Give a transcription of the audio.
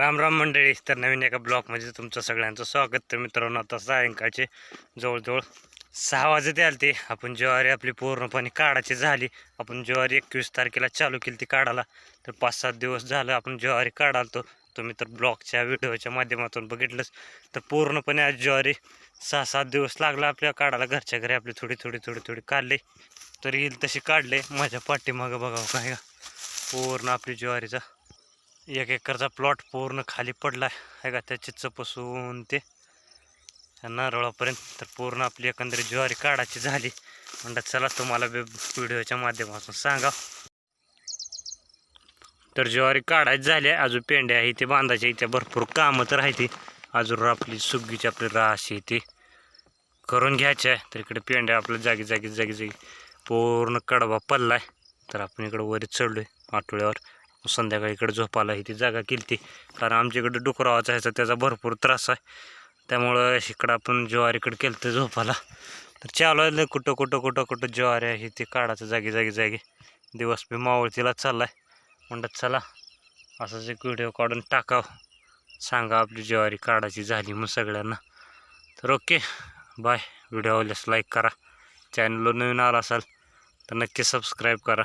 राम राम मंडळी तर नवीन एका ब्लॉकमध्ये तुमचं सगळ्यांचं स्वागत. तर मित्रांनो आता सायंकाळचे जवळजवळ सहा वाजत आले ते आपण ज्वारी आपली पूर्णपणे काढायची झाली. आपण ज्वारी एकवीस तारखेला चालू केली ती काढायला. तर पाच सात दिवस झालं आपण ज्वारी काढालतो. तुम्ही तर ब्लॉगच्या व्हिडिओच्या माध्यमातून बघितलंच. तर पूर्णपणे आज ज्वारी सहा सात दिवस लागला आपल्या काढायला. घरच्या घरी आपली थोडी थोडी थोडी थोडी काढले. तर येईल तशी काढले. माझ्या पाठीमागं बघावं हो काय का? पूर्ण आपली ज्वारीचा एक एकरचा प्लॉट पूर्ण खाली पडला. आहे का त्या चिच्चपासून ते नारळापर्यंत तर पूर्ण आपली एकंदरीत ज्वारी काढायची झाली. म्हणतात चला तुम्हाला बी व्हिडिओच्या माध्यमातून सांगा तर ज्वारी काढायची झाली आहे. अजून पेंड्या आहे ते बांधायच्या इथे भरपूर कामं तर आहे ती. अजून आपली सुगीची आपली रास आहे ती. करून घ्यायची आहे. तर इकडे पेंड्या आपल्या जागी जागी जागी जागी पूर्ण कडबा पडला आहे तर आपण इकडं वरी चढलो आहे आठवड्यावर. संध्याकाळी इकडे झोपायला ही ती जागा केली ती कारण आमच्या इकडे डुकरावाचा ह्याचा त्याचा भरपूर त्रास आहे. त्यामुळं इकडं आपण ज्वारीकडे केलं तर झोपायला. तर चालू आहे कुठं कुठं कुठं कुठं ज्वारी आहे ते काढायचं जागी जागी जागी. दिवस बी मावळतीला चालला आहे म्हणतात चला असंच एक व्हिडिओ काढून टाकाव. सांगा आपली ज्वारी काढायची झाली मग सगळ्यांना. तर ओके बाय. व्हिडिओ आवडल्यास लाईक करा. चॅनलवर नवीन आला असाल तर नक्की सबस्क्राईब करा.